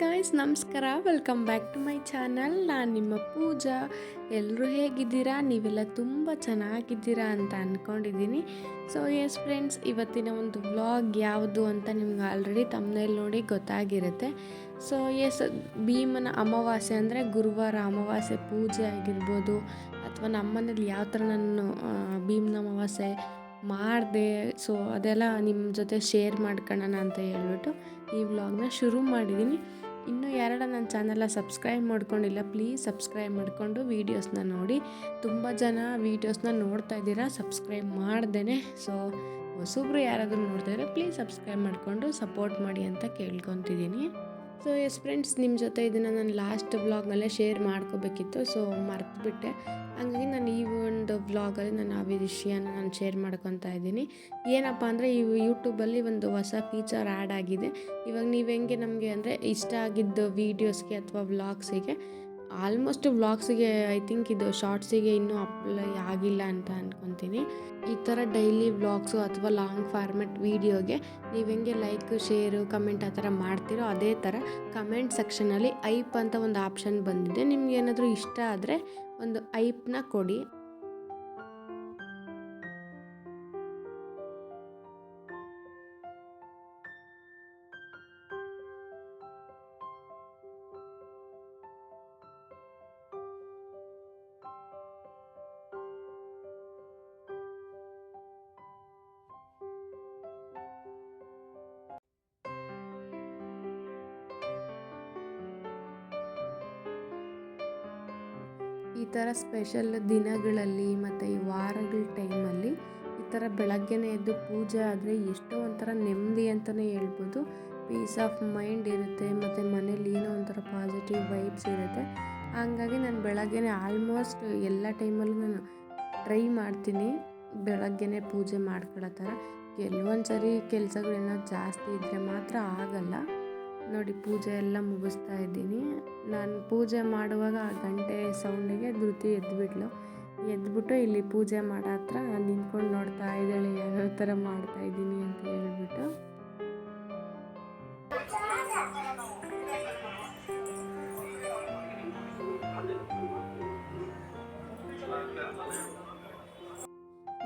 Guys ನಮಸ್ಕಾರ. Welcome back to my channel ನಾನು ನಿಮ್ಮ ಪೂಜಾ. ಎಲ್ಲರೂ ಹೇಗಿದ್ದೀರಾ? ನೀವೆಲ್ಲ ತುಂಬ ಚೆನ್ನಾಗಿದ್ದೀರಾ ಅಂತ ಅಂದ್ಕೊಂಡಿದ್ದೀನಿ ಸೊ ಎಸ್ ಫ್ರೆಂಡ್ಸ್ ಇವತ್ತಿನ ಒಂದು ವ್ಲಾಗ್ ಯಾವುದು ಅಂತ ನಿಮ್ಗೆ ಆಲ್ರೆಡಿ ತಮ್ಮನೇಲಿ ನೋಡಿ ಗೊತ್ತಾಗಿರುತ್ತೆ. ಸೊ ಎಸ್ ಭೀಮನ ಅಮಾವಾಸ್ಯೆ ಅಂದರೆ ಗುರುವಾರ ಅಮಾವಾಸ್ಯೆ ಪೂಜೆ ಆಗಿರ್ಬೋದು, ಅಥವಾ ನಮ್ಮನೇಲಿ ಯಾವ ಥರ ನಾನು ಭೀಮನ ಅಮಾವಾಸ್ಯೆ ಮಾಡಿದೆ ಸೊ ಅದೆಲ್ಲ ನಿಮ್ಮ ಜೊತೆ ಶೇರ್ ಮಾಡ್ಕೊಳ್ಳೋಣ ಅಂತ ಹೇಳ್ಬಿಟ್ಟು ಈ ವ್ಲಾಗ್ನ ಶುರು ಮಾಡಿದ್ದೀನಿ. ಇನ್ನೂ ಯಾರೆಲ್ಲ ನನ್ನ ಚಾನಲ್ನ ಸಬ್ಸ್ಕ್ರೈಬ್ ಮಾಡ್ಕೊಂಡಿಲ್ಲ, ಪ್ಲೀಸ್ ಸಬ್ಸ್ಕ್ರೈಬ್ ಮಾಡಿಕೊಂಡು ವೀಡಿಯೋಸ್ನ ನೋಡಿ. ತುಂಬ ಜನ ವೀಡಿಯೋಸ್ನ ನೋಡ್ತಾ ಇದ್ದೀರಾ, ಸಬ್ಸ್ಕ್ರೈಬ್ ಮಾಡ್ದೇ ಸೊ ಹೊಸಬ್ರು ಯಾರಾದರೂ ನೋಡ್ತಾ ಇದ್ರೆ ಪ್ಲೀಸ್ ಸಬ್ಸ್ಕ್ರೈಬ್ ಮಾಡಿಕೊಂಡು ಸಪೋರ್ಟ್ ಮಾಡಿ ಅಂತ ಕೇಳ್ಕೊತಿದ್ದೀನಿ. ಸೊ ಎಸ್ ಫ್ರೆಂಡ್ಸ್ ನಿಮ್ಮ ಜೊತೆ ಇದನ್ನು ನಾನು ಲಾಸ್ಟ್ ವ್ಲಾಗ್ನಲ್ಲೇ ಶೇರ್ ಮಾಡ್ಕೋಬೇಕಿತ್ತು. ಸೊ ಮರ್ತುಬಿಟ್ಟೆ. ಹಂಗಾಗಿ ನಾನು ಈ ಒಂದು ವ್ಲಾಗಲ್ಲಿ ನಾನು ಆ ವಿಷಯನ ನಾನು ಶೇರ್ ಮಾಡ್ಕೊತಾ ಇದ್ದೀನಿ. ಏನಪ್ಪ ಅಂದರೆ ಈ ಯೂಟ್ಯೂಬಲ್ಲಿ ಒಂದು ಹೊಸ ಫೀಚರ್ ಆ್ಯಡ್ ಆಗಿದೆ. ಇವಾಗ ನೀವು ಹೆಂಗೆ ನಮಗೆ ಅಂದರೆ ಇಷ್ಟ ಆಗಿದ್ದು ವೀಡಿಯೋಸ್ಗೆ ಅಥವಾ ವ್ಲಾಗ್ಸಿಗೆ ಆಲ್ಮೋಸ್ಟ್ ವ್ಲಾಗ್ಸಿಗೆ ಐ ಥಿಂಕ್ ಇದು ಶಾರ್ಟ್ಸಿಗೆ ಇನ್ನೂ ಅಪ್ಲೈ ಆಗಿಲ್ಲ ಅಂತ ಅಂದ್ಕೊತೀನಿ ಈ ಥರ ಡೈಲಿ ವ್ಲಾಗ್ಸು ಅಥವಾ ಲಾಂಗ್ ಫಾರ್ಮೆಟ್ ವೀಡಿಯೋಗೆ ನೀವು ಹೆಂಗೆ ಲೈಕ್ ಶೇರು ಕಮೆಂಟ್ ಆ ಥರ ಮಾಡ್ತೀರೋ ಅದೇ ಥರ ಕಮೆಂಟ್ ಸೆಕ್ಷನಲ್ಲಿ ಐಪ್ ಅಂತ ಒಂದು ಆಪ್ಷನ್ ಬಂದಿದೆ. ನಿಮ್ಗೆ ಏನಾದರೂ ಇಷ್ಟ ಆದರೆ ಒಂದು ಐಪ್ನ ಕೊಡಿ. ಈ ಥರ ಸ್ಪೆಷಲ್ ದಿನಗಳಲ್ಲಿ ಮತ್ತು ಈ ವಾರಗಳ ಟೈಮಲ್ಲಿ ಈ ಥರ ಬೆಳಗ್ಗೆನೇ ಎದ್ದು ಪೂಜೆ ಆದರೆ ಎಷ್ಟೋ ಒಂಥರ ನೆಮ್ಮದಿ ಅಂತಲೇ ಹೇಳ್ಬೋದು. ಪೀಸ್ ಆಫ್ ಮೈಂಡ್ ಇರುತ್ತೆ, ಮತ್ತು ಮನೇಲಿ ಏನೋ ಒಂಥರ ಪಾಸಿಟಿವ್ ವೈಬ್ಸ್ ಇರುತ್ತೆ. ಹಂಗಾಗಿ ನಾನು ಬೆಳಗ್ಗೆನೇ ಆಲ್ಮೋಸ್ಟ್ ಎಲ್ಲ ಟೈಮಲ್ಲೂ ನಾನು ಟ್ರೈ ಮಾಡ್ತೀನಿ, ಬೆಳಗ್ಗೆನೇ ಪೂಜೆ ಮಾಡ್ಕೊಳ್ಳೋ ಥರ. ಕೆಲವೊಂದು ಸರಿ ಕೆಲಸಗಳೇನೋ ಜಾಸ್ತಿ ಇದ್ದರೆ ಮಾತ್ರ ಆಗಲ್ಲ. ನೋಡಿ, ಪೂಜೆ ಎಲ್ಲ ಮುಗಿಸ್ತಾ ಇದ್ದೀನಿ. ನಾನು ಪೂಜೆ ಮಾಡುವಾಗ ಆ ಗಂಟೆ ಸೌಂಡಿಗೆ ಧೃತಿ ಎದ್ದುಬಿಟ್ಲು ಎದ್ಬಿಟ್ಟು ಇಲ್ಲಿ ಪೂಜೆ ಮಾಡೋ ಹತ್ರ ನಿಂತ್ಕೊಂಡು ನೋಡ್ತಾ ಇದ್ದಾಳೆ, ಯಾವ್ಯಾವ ಥರ ಮಾಡ್ತಾ ಇದ್ದೀನಿ ಅಂತ ಹೇಳಿಬಿಟ್ಟು.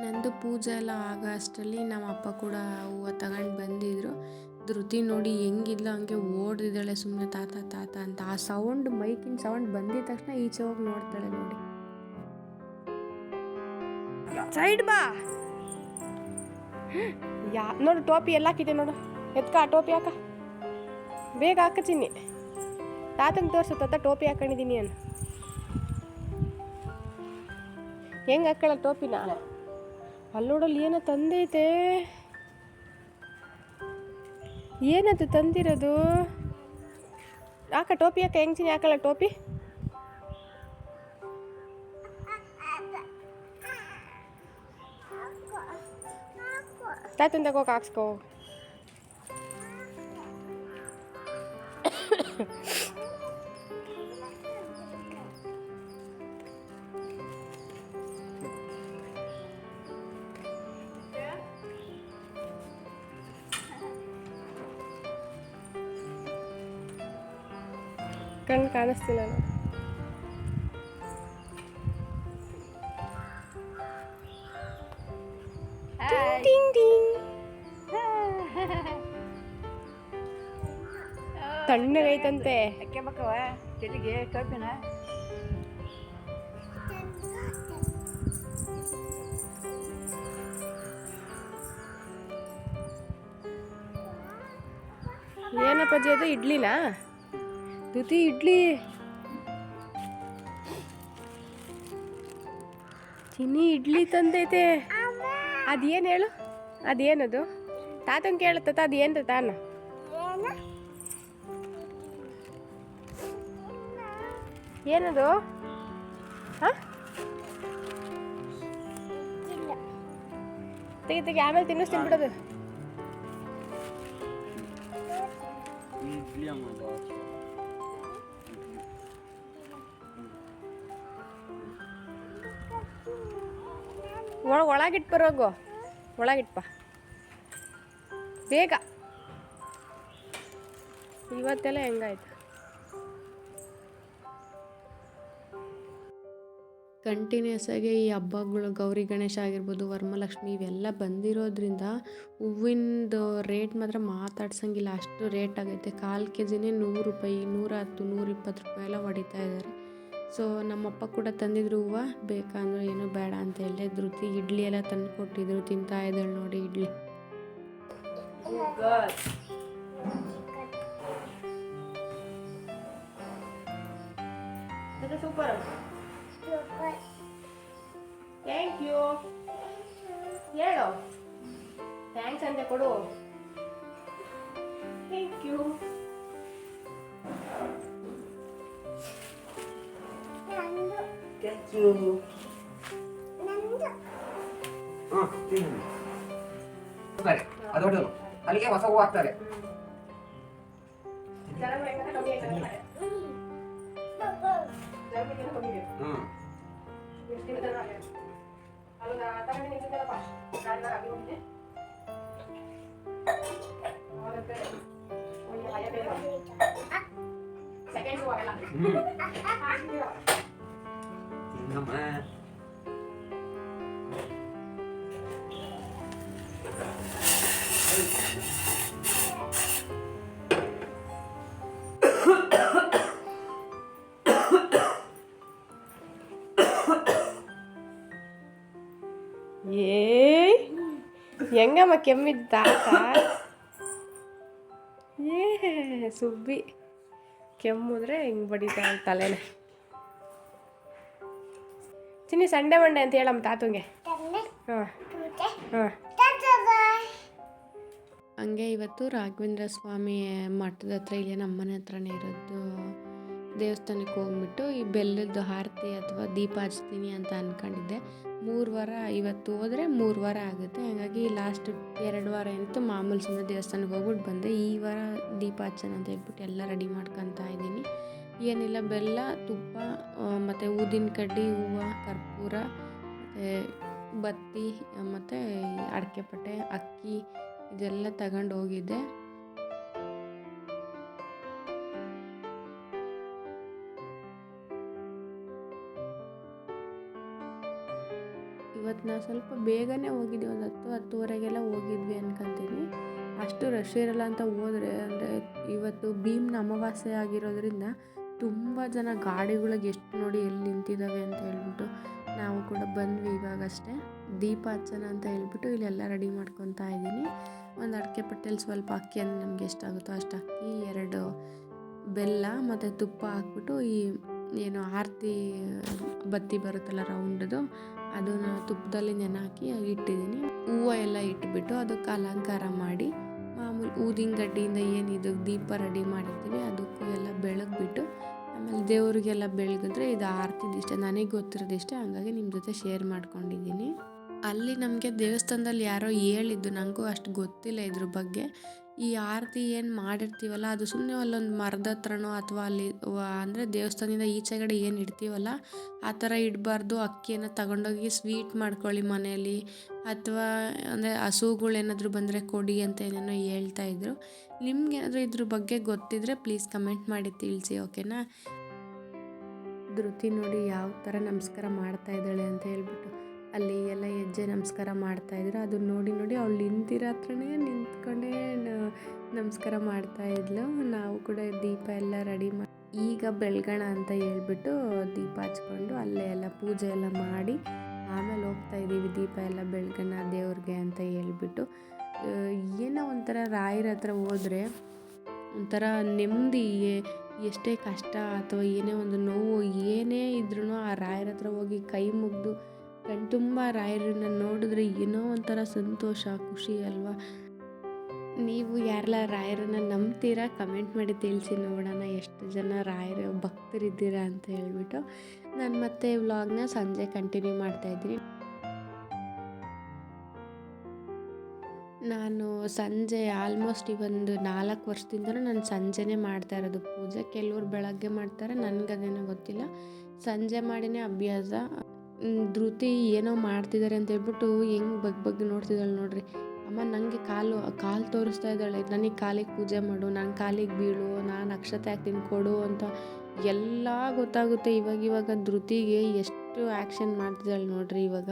ನಂದು ಪೂಜೆ ಎಲ್ಲ ಆಗ ಅಷ್ಟರಲ್ಲಿ ನಮ್ಮ ಅಪ್ಪ ಕೂಡ ಹೂವು ತಗೊಂಡು ಬಂದಿದ್ರು. ಧೃತಿ ನೋಡಿ ಹೆಂಗಿಲ್ಲ, ಹಂಗೆ ಓಡ್ದಿದ್ದಾಳೆ ಸುಮ್ಮನೆ ತಾತ ತಾತ ಅಂತ. ಆ ಸೌಂಡ್ ಮೈಕಿನ ಸೌಂಡ್ ಬಂದಿದ ತಕ್ಷಣ ಈಚೆ ಹೋಗಿ ನೋಡ್ತಾಳೆ ನೋಡಿ. ಸೈಡ್ ಬಾ. ಯಾ, ನೋಡು ಟೋಪಿ ಎಲ್ಲ ಹಾಕಿದೆ ನೋಡು. ಎತ್ಕ ಆ ಟೋಪಿ ಹಾಕ. ಬೇಗ ಹಾಕ ಚಿನ್ನಿ. ತಾತಂಗೆ ತೋರಿಸು ತಾತ ಟೋಪಿ ಹಾಕೊಂಡಿದ್ದೀನಿ ಅನ್ನು ಹೆಂಗೆ ಹಾಕೊಳ್ಳ ಟೋಪಿನ? ಅಲ್ಲಿ ನೋಡಲ್ಲಿ ಏನೋ ತಂದೈತೆ. ಏನದು ತಂದಿರೋದು? ಹಾಕ ಟೋಪಿ ಹಾಕ ಹೆಂಗ್ ಚಿನ್ನಿ ಹಾಕಲ್ಲ ಟೋಪಿ? ತಾತನ್ ತಗೋಕೆ ಹಾಕ್ಸ್ಕೋ ಕಣ್ಣು ಕಾಣಿಸ್ತಿಲ್ಲ ನಾನು ತಣ್ಣಗೈತಂತೆ ಏನಪ್ಪ ಜೊತೆ ಟೋಪಿನ ಏನಪ್ಪಾಜಿ ಅದು ಇಡ್ಲಿನಾ? ದುತಿ ಇಡ್ಲಿ. ಚಿನ್ನಿ ಇಡ್ಲಿ ತಂದೈತೆ. ಅದೇನು ಹೇಳು? ಅದೇನದು? ತಾತನ್ ಕೇಳತ್ತ ಅದೇನು ತಾನ? ಏನದು? ತೆಗಿ ತೆಗಿ, ಆಮೇಲೆ ತಿನ್ನಿಸ್ತೀನಿ ಬಿಡೋದು ಒಳ ಒಳಗಿಟ್ಟು ಬರೋಗು ಒಳಗಿಟ್ಪ ಬೇಗ. ಇವತ್ತೆಲ್ಲ ಹೆಂಗಾಯ್ತು? ಕಂಟಿನ್ಯೂಸ್ ಆಗಿ ಈ ಹಬ್ಬಗಳು, ಗೌರಿ ಗಣೇಶ ಆಗಿರ್ಬೋದು, ವರ್ಮಲಕ್ಷ್ಮಿ, ಇವೆಲ್ಲ ಬಂದಿರೋದ್ರಿಂದ ಹೂವಿಂದು ರೇಟ್ ಮಾತ್ರ ಮಾತಾಡ್ಸಂಗಿಲ್ಲ. ಅಷ್ಟು ರೇಟ್ ಆಗೈತೆ. ಕಾಲು ಕೆ ಜಿನೇ ನೂರು ರೂಪಾಯಿ, ನೂರ ಹತ್ತು ನೂರಿಪ್ಪತ್ತು ರೂಪಾಯಿ ಎಲ್ಲ ಹೊಡಿತಾ ಇದ್ದಾರೆ. ಸೊ ನಮ್ಮಪ್ಪ ಕೂಡ ತಂದಿದ್ರು ಹೂವು. ಬೇಕಂದ್ರೆ ಏನು ಬೇಡ ಅಂತ ಹೇಳಿದೆ. ಧೃತಿ ಇಡ್ಲಿ ಎಲ್ಲ ತಂದು ಕೊಟ್ಟಿದ್ರು. ತಿಂತಾ ಇದ್ದಾಳೆ ನೋಡಿ ಇಡ್ಲಿ. ಸೂಪರ್ ಥ್ಯಾಂಕ್ ಯು ಹೇಳು. ಥ್ಯಾಂಕ್ಸ್ ಅಂತ ಕೊಡು. Thank you 쭉. 응, 쭉. 그 래, 아들도 아니 이게 와서 왔다 래. 응. Second suara lah. Hmm. ತಿನ್ನಮ್ಮ ಏಯ್ ಹೆಂಗಮ್ಮ ಕೆಮ್ಮಿದ್ದ ತಾತ ಏ ಸುಬ್ಬಿ ಕೆಮ್ಮುದ್ರೆ ಹಿಂಗೆ ಬಡಿತಾ ತಲೆನೆ ಚಿನ್ನಿ ಸಂಡೆ ಮಂಡೆ ಅಂತ ಹೇಳಮ್ಮ ತಾತುಂಗೆ. ಹಾಂ. ಹಾಂ. ಹಂಗೆ ಇವತ್ತು ರಾಘವೇಂದ್ರ ಸ್ವಾಮಿ ಮಠದ ಹತ್ರ ಇಲ್ಲಿ ನಮ್ಮನೆ ಹತ್ರನೇ ಇರೋದು ದೇವಸ್ಥಾನಕ್ಕೆ ಹೋಗ್ಬಿಟ್ಟು ಈ ಬೆಲ್ಲದ್ದು ಆರತಿ ಅಥವಾ ದೀಪ ಹಚ್ತೀನಿ ಅಂತ ಅಂದ್ಕೊಂಡಿದ್ದೆ ಮೂರು ವಾರ ಇವತ್ತು ಹೋದರೆ ಮೂರು ವಾರ ಆಗುತ್ತೆ. ಹಾಗಾಗಿ ಲಾಸ್ಟ್ ಎರಡು ವಾರ ಏನಿತ್ತು ಮಾಮೂಲು ಸುಮ್ಮನೆ ದೇವಸ್ಥಾನಕ್ಕೆ ಹೋಗ್ಬಿಟ್ಟು ಬಂದೆ. ಈ ವಾರ ದೀಪ ಹಚ್ಚೋಣ ಅಂತ ಹೇಳ್ಬಿಟ್ಟು ಎಲ್ಲ ರೆಡಿ ಮಾಡ್ಕೊತಾ ಇದ್ದೀನಿ. ಏನಿಲ್ಲ, ಬೆಲ್ಲ, ತುಪ್ಪ ಮತ್ತು ಊದಿನ ಕಡ್ಡಿ, ಹೂವು, ಕರ್ಪೂರ ಬತ್ತಿ, ಮತ್ತು ಅಡಿಕೆ ಪಟ್ಟೆ ಅಕ್ಕಿ ಇದೆಲ್ಲ ತಗೊಂಡು ಹೋಗಿದ್ದೆ. ಇವತ್ತು ನಾವು ಸ್ವಲ್ಪ ಬೇಗನೆ ಹೋಗಿದ್ವಿ ಒಂದು ಹತ್ತು, ಹತ್ತುವರೆಗೆಲ್ಲ ಹೋಗಿದ್ವಿ ಅನ್ಕೊಂತೀನಿ. ಅಷ್ಟು ರಶ್ ಇರಲ್ಲ ಅಂತ ಹೋದ್ರೆ, ಅಂದರೆ ಇವತ್ತು ಭೀಮ್ನ ಅಮಾವಾಸ್ಯೆ ಆಗಿರೋದ್ರಿಂದ ತುಂಬ ಜನ ಗಾಡಿಗಳಿಗೆ ಎಷ್ಟು ನೋಡಿ ಎಲ್ಲಿ ನಿಂತಿದ್ದಾವೆ ಅಂತ ಹೇಳ್ಬಿಟ್ಟು ನಾವು ಕೂಡ ಬಂದ್ವಿ ಇವಾಗಷ್ಟೇ ದೀಪ ಹಚ್ಚೋಣ ಅಂತ ಹೇಳ್ಬಿಟ್ಟು ಇಲ್ಲೆಲ್ಲ ರೆಡಿ ಮಾಡ್ಕೊತಾ ಇದ್ದೀನಿ. ಒಂದು ಅಡಿಕೆ ಪಟ್ಟೆಲಿ ಸ್ವಲ್ಪ ಅಕ್ಕಿ ಅಂದರೆ ನಮ್ಗೆ ಎಷ್ಟಾಗುತ್ತೋ ಅಷ್ಟು ಅಕ್ಕಿ, ಎರಡು ಬೆಲ್ಲ ಮತ್ತು ತುಪ್ಪ ಹಾಕ್ಬಿಟ್ಟು ಈ ಏನು ಆರತಿ ಬತ್ತಿ ಬರುತ್ತಲ್ಲ ರೌಂಡದು, ಅದನ್ನು ತುಪ್ಪದಲ್ಲಿ ನೆನೆ ಹಾಕಿ ಇಟ್ಟಿದ್ದೀನಿ. ಹೂವು ಎಲ್ಲ ಇಟ್ಬಿಟ್ಟು ಅದಕ್ಕೆ ಅಲಂಕಾರ ಮಾಡಿ ಮಾಮೂಲಿ ಊದಿನ ಗಡ್ಡಿಯಿಂದ ಏನಿದು ದೀಪ ರೆಡಿ ಮಾಡಿರ್ತೀವಿ, ಅದಕ್ಕೂ ಎಲ್ಲ ಬೆಳಗ್ಬಿಟ್ಟು ಆಮೇಲೆ ದೇವರಿಗೆಲ್ಲ ಬೆಳಗಿದ್ರೆ ಇದು ಆರ್ತಿದಿಷ್ಟ ನನಗೆ ಗೊತ್ತಿರೋದಿಷ್ಟೇ ಹಂಗಾಗಿ ನಿಮ್ಮ ಜೊತೆ ಶೇರ್ ಮಾಡ್ಕೊಂಡಿದ್ದೀನಿ. ಅಲ್ಲಿ ನಮಗೆ ದೇವಸ್ಥಾನದಲ್ಲಿ ಯಾರೋ ಹೇಳಿದ್ದು ನನಗೂ ಅಷ್ಟು ಗೊತ್ತಿಲ್ಲ ಇದ್ರ ಬಗ್ಗೆ. ಈ ಆರತಿ ಏನು ಮಾಡಿರ್ತೀವಲ್ಲ, ಅದು ಸುಮ್ಮನೆ ಅಲ್ಲೊಂದು ಮರದ ಹತ್ರನೋ ಅಥವಾ ಅಲ್ಲಿ ಅಂದರೆ ದೇವಸ್ಥಾನದಿಂದ ಈಚೆಗಡೆ ಏನು ಇಡ್ತೀವಲ್ಲ, ಆ ಥರ ಇಡಬಾರ್ದು. ಅಕ್ಕಿಯನ್ನು ತಗೊಂಡೋಗಿ ಸ್ವೀಟ್ ಮಾಡ್ಕೊಳ್ಳಿ ಮನೆಯಲ್ಲಿ. ಅಥವಾ, ಅಂದರೆ ಹಸುಗಳೇನಾದರೂ ಬಂದರೆ ಕೊಡಿ ಅಂತ ಏನೇನೋ ಹೇಳ್ತಾ ಇದ್ರು. ನಿಮ್ಗೇನಾದರೂ ಇದ್ರ ಬಗ್ಗೆ ಗೊತ್ತಿದ್ರೆ ಪ್ಲೀಸ್ ಕಮೆಂಟ್ ಮಾಡಿ ತಿಳಿಸಿ ಓಕೆನಾ ಧೃತಿ ನೋಡಿ ಯಾವ ಥರ ನಮಸ್ಕಾರ ಮಾಡ್ತಾ ಇದ್ದಾಳೆ ಅಂತ ಹೇಳ್ಬಿಟ್ಟು. ಅಲ್ಲಿ ಎಲ್ಲ ಹೆಜ್ಜೆ ನಮಸ್ಕಾರ ಮಾಡ್ತಾ ಇದ್ರು. ಅದನ್ನ ನೋಡಿ ನೋಡಿ ಅವಳು ನಿಂತಿರೋ ಹತ್ರನೇ ನಿಂತ್ಕೊಂಡೇ ನಮಸ್ಕಾರ ಮಾಡ್ತಾ ಇದ್ಲು. ನಾವು ಕೂಡ ದೀಪ ಎಲ್ಲ ರೆಡಿ ಮಾಡಿ ಈಗ ಬೆಳಗೋಣ ಅಂತ ಹೇಳ್ಬಿಟ್ಟು ದೀಪ ಹಚ್ಕೊಂಡು ಅಲ್ಲೇ ಎಲ್ಲ ಪೂಜೆ ಎಲ್ಲ ಮಾಡಿ ಆಮೇಲೆ ಹೋಗ್ತಾ ಇದ್ದೀವಿ ದೀಪ ಎಲ್ಲ ಬೆಳಗಣ ದೇವ್ರಿಗೆ ಅಂತ ಹೇಳ್ಬಿಟ್ಟು. ಏನೋ ಒಂಥರ ರಾಯರ ಹತ್ರ ಹೋದರೆ ಒಂಥರ ನೆಮ್ಮದಿ ಎಷ್ಟೇ ಕಷ್ಟ ಅಥವಾ ಏನೇ ಒಂದು ನೋವು ಏನೇ ಇದ್ರೂ ಆ ರಾಯರ ಹತ್ರ ಹೋಗಿ ಕೈ ಮುಗಿದು ಕಣ್ತುಂಬ ರಾಯರನ್ನ ನೋಡಿದ್ರೆ ಏನೋ ಒಂಥರ ಸಂತೋಷ, ಖುಷಿ ಅಲ್ವಾ? ನೀವು ಯಾರೆಲ್ಲ ರಾಯರನ್ನ ನಂಬ್ತೀರಾ? ಕಮೆಂಟ್ ಮಾಡಿ ತಿಳಿಸಿ ನೋಡೋಣ ಎಷ್ಟು ಜನ ರಾಯರ, ಭಕ್ತರಿದ್ದೀರಾ ಅಂತ ಹೇಳ್ಬಿಟ್ಟು ನಾನು ಮತ್ತೆ ವ್ಲಾಗ್ನ ಸಂಜೆ ಕಂಟಿನ್ಯೂ ಮಾಡ್ತಾಯಿದ್ದೀನಿ ನಾನು ಸಂಜೆ ಆಲ್ಮೋಸ್ಟ್ ಈ ಒಂದು ನಾಲ್ಕು ವರ್ಷದಿಂದಲೂ ನಾನು ಸಂಜೆನೇ ಮಾಡ್ತಾ ಇರೋದು. ಪೂಜೆ, ಕೆಲವ್ರು ಬೆಳಗ್ಗೆ ಮಾಡ್ತಾರೆ, ನನಗದೇನೋ ಗೊತ್ತಿಲ್ಲ. ಸಂಜೆ ಮಾಡಿನೇ ಅಭ್ಯಾಸ. ಧೃತಿ ಏನೋ ಮಾಡ್ತಿದ್ದಾರೆ ಅಂತ ಹೇಳ್ಬಿಟ್ಟು ಹೆಂಗೆ ಬಗ್ ಬಗ್ ನೋಡ್ತಿದ್ದಾಳೆ ನೋಡ್ರಿ. ಅಮ್ಮ ನನಗೆ ಕಾಲು ಕಾಲು ತೋರಿಸ್ತಾ ಇದ್ದಾಳೆ. ನನಗೆ ಕಾಲಿಗೆ ಪೂಜೆ ಮಾಡು ನಾನು ಕಾಲಿಗೆ ಬೀಳು, ನಾನು ಅಕ್ಷತೆ ಹಾಕ್ತೀನಿ, ಕೊಡು ಅಂತ ಎಲ್ಲ ಗೊತ್ತಾಗುತ್ತೆ. ಇವಾಗ ಇವಾಗ ಧೃತಿಗೆ ಎಷ್ಟು ಆ್ಯಕ್ಷನ್ ಮಾಡ್ತಿದ್ದಾಳೆ ನೋಡ್ರಿ ಇವಾಗ.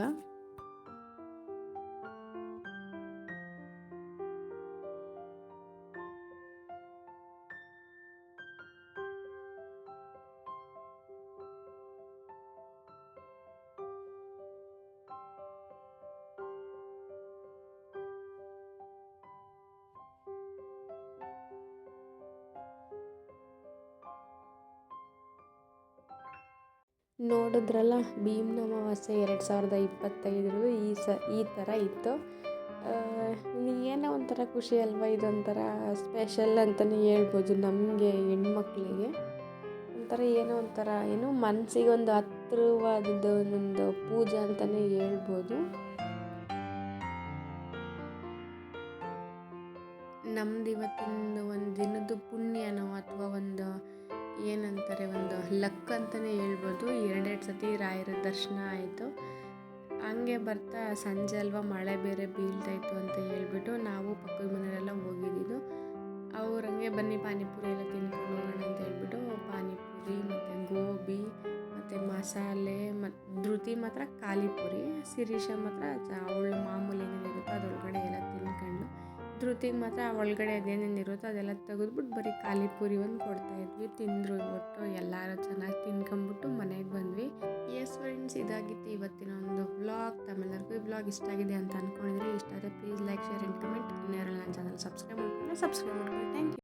ನೋಡಿದ್ರಲ್ಲ, ಭೀಮ್ನ ಅಮಾವಾಸ್ಯೆ ಎರಡು ಸಾವಿರದ ಇಪ್ಪತ್ತೈದರದು ಈ ಸ, ಈ ಥರ ಇತ್ತು. ಏನೋ ಒಂಥರ ಖುಷಿ ಅಲ್ವಾ ಇದೊಂಥರ ಸ್ಪೆಷಲ್ ಅಂತಲೇ ಹೇಳ್ಬೋದು ನಮಗೆ ಹೆಣ್ಮಕ್ಳಿಗೆ. ಒಂಥರ ಏನೋ ಒಂಥರ, ಏನು ಮನಸ್ಸಿಗೆ ಒಂದು ಹತ್ತಿರವಾದದ್ದು ಒಂದೊಂದು ಪೂಜೆ ಅಂತಲೇ ಹೇಳ್ಬೋದು. ನಮ್ದು ಇವತ್ತಿನ ಒಂದು ದಿನದ ಪುಣ್ಯನೋ ಅಥವಾ ಏನಂತಾರೆ, ಒಂದು ಲಕ್ ಅಂತಲೇ ಹೇಳ್ಬೋದು. ಎರಡೆರಡು ಸತಿ ರಾಯರ ದರ್ಶನ ಆಯಿತು. ಹಂಗೆ ಬರ್ತಾ ಸಂಜೆ ಅಲ್ವಾ, ಮಳೆ ಬೇರೆ ಬೀಳ್ತಾಯಿತ್ತು ಅಂತ ಹೇಳ್ಬಿಟ್ಟು ನಾವು ಪಕ್ಕದ ಮನೆಯಲ್ಲೆಲ್ಲ ಅವ್ರು ಹಂಗೆ ಬನ್ನಿ, ಪಾನಿಪುರಿ ಎಲ್ಲ ತಿನ್ಕೊಂಡು ಹೋಗೋಣ ಅಂತ ಹೇಳ್ಬಿಟ್ಟು ಪಾನಿಪುರಿ, ಮತ್ತು ಗೋಬಿ, ಮತ್ತು ಮಸಾಲೆ ಮತ್ತು ಧೃತಿ ಮಾತ್ರ ಖಾಲಿಪುರಿ ಶಿರೀಷ ಮಾತ್ರ ಅವಳು ಮಾಮೂಲಿ ಏನೇನಿರುತ್ತೋ ಅದರೊಳಗಡೆ ಎಲ್ಲ ತಿನ್ಕೊಂಡು. ಧೃತಿಗೆ ಮಾತ್ರ ಒಳಗಡೆ ಅದೇನೇನು ಇರುತ್ತೋ ಅದೆಲ್ಲ ತೆಗೆದ್ಬಿಟ್ಟು ಬರೀ ಖಾಲಿ ಪೂರಿ ಒಂದು ಕೊಡ್ತಾಯಿದ್ವಿ ತಿಂದರು ಇವತ್ತು ಎಲ್ಲರೂ ಚೆನ್ನಾಗಿ ತಿನ್ಕೊಂಬಿಟ್ಟು ಮನೆಗೆ ಬಂದ್ವಿ. ಎಸ್ ಫ್ರೆಂಡ್ಸ್ ಇದಾಗಿತ್ತು ಇವತ್ತಿನ ಒಂದು ವ್ಲಾಗ್ ತಮ್ಮೆಲ್ಲರಿಗೂ ಈ ವ್ಲಾಗ್ ಇಷ್ಟ ಆಗಿದೆ ಅಂತ ಅಂದ್ಕೊಂಡಿದ್ರೆ ಇಷ್ಟ ಆದರೆ please like share and comment ಇನ್ಯಾರೆಲ್ಲ ನನ್ನ ಚಾನಲ್ ಸಬ್ಸ್ಕ್ರೈಬ್ ಮಾಡ್ಕೊಂಡ್ರೆ ಸಬ್ಸ್ಕ್ರೈಬ್ ಮಾಡ್ಕೊಳ್ಳಿ. ಥ್ಯಾಂಕ್